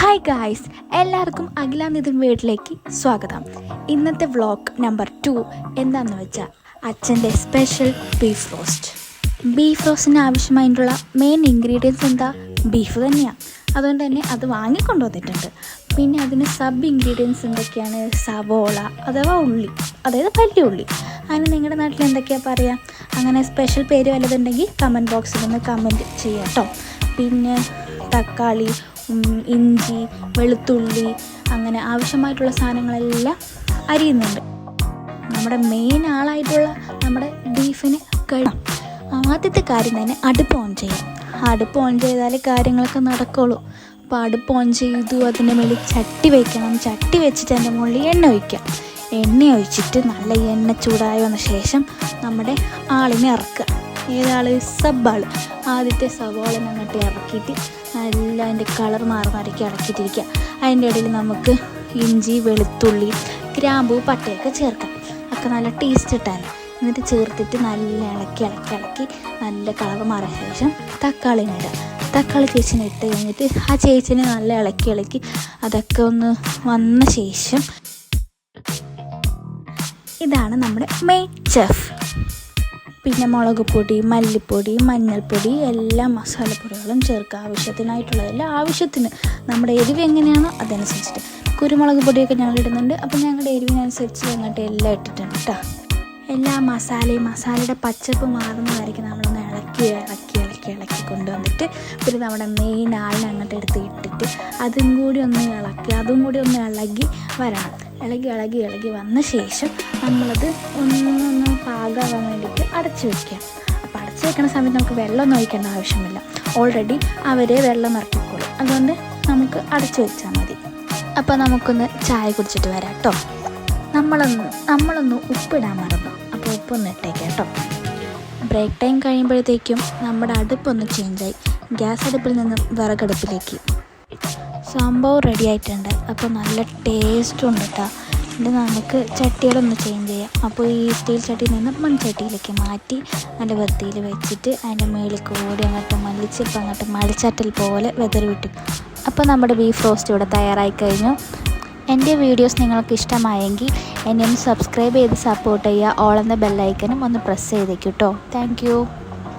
Hi guys എല്ലാവർക്കും അഖില നിതിൻ വീട്ടിലേക്ക് സ്വാഗതം. ഇന്നത്തെ വ്ളോഗ് നമ്പർ ടു എന്താണെന്ന് വെച്ചാൽ അച്ഛന്റെ സ്പെഷ്യൽ ബീഫ് റോസ്റ്റ് ബീഫ് റോസ്റ്റിന് ആവശ്യമായിട്ടുള്ള മെയിൻ ഇൻഗ്രീഡിയൻസ് എന്താ? ബീഫ് തന്നെയാണ് അതുകൊണ്ട് തന്നെ അത് വാങ്ങിക്കൊണ്ട് വന്നിട്ടുണ്ട്. പിന്നെ അതിന് സബ് ഇൻഗ്രീഡിയൻസ് എന്തൊക്കെയാണ്? സവോള അഥവാ ഉള്ളി അതായത് വലിയ ഉള്ളി. അതിന് നിങ്ങളുടെ നാട്ടിൽ എന്തൊക്കെയാണ് പറയുക അങ്ങനെ സ്പെഷ്യൽ പേര് വല്ലതുണ്ടെങ്കിൽ കമന്റ് ബോക്സിൽ ഒന്ന് കമന്റ് ചെയ്യാം കേട്ടോ പിന്നെ തക്കാളി ഇഞ്ചി വെളുത്തുള്ളി അങ്ങനെ ആവശ്യമായിട്ടുള്ള സാധനങ്ങളെല്ലാം അരിയുന്നുണ്ട്. നമ്മുടെ മെയിൻ ആളായിട്ടുള്ള നമ്മുടെ ബീഫിന് കഴിയും ആദ്യത്തെ കാര്യം തന്നെ അടുപ്പ് ഓൺ ചെയ്യും അടുപ്പ് ഓൺ ചെയ്താലേ കാര്യങ്ങളൊക്കെ നടക്കുള്ളൂ. അപ്പോൾ അടുപ്പ് ഓൺ ചെയ്തു അതിന്റെ മേളിൽ ചട്ടി വയ്ക്കണം ചട്ടി വെച്ചിട്ട് അതിന്റെ മുകളിൽ എണ്ണ ഒഴിക്കാം. എണ്ണ ഒഴിച്ചിട്ട് നല്ല എണ്ണ ചൂടായ വന്ന ശേഷം നമ്മുടെ ആളിനെ ഇറക്കുക. ഏതാൾ സബ്ബാൾ ആദ്യത്തെ സവാളിനെ അങ്ങോട്ട് ഇറക്കിയിട്ട് നല്ല അതിന്റെ കളർ മാറി മാറിക്ക് ഇറക്കിയിട്ടിരിക്കുക അതിന്റെ ഇടയിൽ നമുക്ക് ഇഞ്ചി വെളുത്തുള്ളി ഗ്രാമ്പൂ പട്ടയൊക്കെ ചേർക്കാം. ഒക്കെ നല്ല ടേസ്റ്റ് കിട്ടാൻ എന്നിട്ട് ചേർത്തിട്ട് നല്ല ഇളക്കി ഇളക്കി ഇളക്കി നല്ല കളർ മാറിയ ശേഷം തക്കാളി ഇടുക തക്കാളി ചേച്ചിനെ ഇട്ട് കഴിഞ്ഞിട്ട് ആ ചേച്ചിനെ നല്ല ഇളക്കി ഇളക്കി അതൊക്കെ ഒന്ന് വന്ന ശേഷം ഇതാണ് നമ്മുടെ മെയിൻ ചെഫ് പിന്നെ മുളക് പൊടി മല്ലിപ്പൊടി മഞ്ഞൾപ്പൊടി എല്ലാ മസാലപ്പൊടികളും ചേർക്കുക. ആവശ്യത്തിനായിട്ടുള്ള എല്ലാ ആവശ്യത്തിന് നമ്മുടെ എരിവ് എങ്ങനെയാണോ അതനുസരിച്ചിട്ട്. കുരുമുളക് പൊടിയൊക്കെ ഞങ്ങൾ ഇടുന്നുണ്ട്. അപ്പോൾ ഞങ്ങളുടെ എരിവിനനുസരിച്ച് ഞങ്ങളുടെ എല്ലാം ഇട്ടിട്ടുണ്ട് കേട്ടോ. എല്ലാ മസാലയും മസാലയുടെ പച്ചപ്പ് മാറുന്നതായിരിക്കും നമ്മളൊന്ന് ഇളക്കി ഇളക്കി ഇളക്കി ഇളക്കി കൊണ്ടുവന്നിട്ട് പിന്നെ നമ്മുടെ മെയിൻ ആളിനെ അങ്ങോട്ട് എടുത്ത് ഇട്ടിട്ട് അതും കൂടി ഒന്ന് ഇളക്കി അതും കൂടി ഒന്ന് ഇളകി വരണം. ഇളകി ഇളകി ഇളകി വന്ന ശേഷം നമ്മളത് ഒന്നൊന്ന് പാകാവാൻ വേണ്ടിയിട്ട് അടച്ചു വയ്ക്കുക അപ്പോൾ അടച്ചു വെക്കുന്ന സമയത്ത് നമുക്ക് വെള്ളം ഒഴിക്കേണ്ട ആവശ്യമില്ല. ഓൾറെഡി അവരെ വെള്ളം നിറക്കിക്കോളും അതുകൊണ്ട് നമുക്ക് അടച്ചു വെച്ചാൽ മതി. അപ്പോൾ നമുക്കൊന്ന് ചായ കുടിച്ചിട്ട് വരാം കേട്ടോ. നമ്മളൊന്ന് നമ്മളൊന്ന് ഉപ്പിടാൻ മറന്നു. അപ്പോൾ ഉപ്പൊന്ന് ഇട്ടേക്കാം കേട്ടോ. ബ്രേക്ക് ടൈം കഴിയുമ്പോഴത്തേക്കും നമ്മുടെ അടുപ്പൊന്ന് ചേഞ്ചായി ഗ്യാസ് അടുപ്പിൽ നിന്നും വിറകടുപ്പിലേക്ക് സംഭവം റെഡി ആയിട്ടുണ്ട് അപ്പോൾ നല്ല ടേസ്റ്റും ഉണ്ട് കേട്ടോ ഇത് നമുക്ക് ചട്ടികളൊന്ന് ചേഞ്ച് ചെയ്യാം. അപ്പോൾ ഈ സ്റ്റീൽ ചട്ടിയിൽ നിന്ന് മൺചട്ടിയിലേക്ക് മാറ്റി നല്ല വൃത്തിയിൽ വെച്ചിട്ട് അതിന്റെ മേളിൽ കൂടി അങ്ങോട്ട് മല്ലിച്ചിപ്പം അങ്ങോട്ട് മളിച്ചട്ടൽ പോലെ വെതറി വിട്ടു. അപ്പോൾ നമ്മുടെ ബീഫ് റോസ്റ്റ് ഇവിടെ തയ്യാറായി കഴിഞ്ഞു. എന്റെ വീഡിയോസ് നിങ്ങൾക്ക് ഇഷ്ടമായെങ്കിൽ എന്നെ ഒന്ന് സബ്സ്ക്രൈബ് ചെയ്ത് സപ്പോർട്ട് ചെയ്യുക. ഓൾ എന്ന ബെല്ലൈക്കനും ഒന്ന് പ്രസ് ചെയ്തേക്കും കേട്ടോ താങ്ക്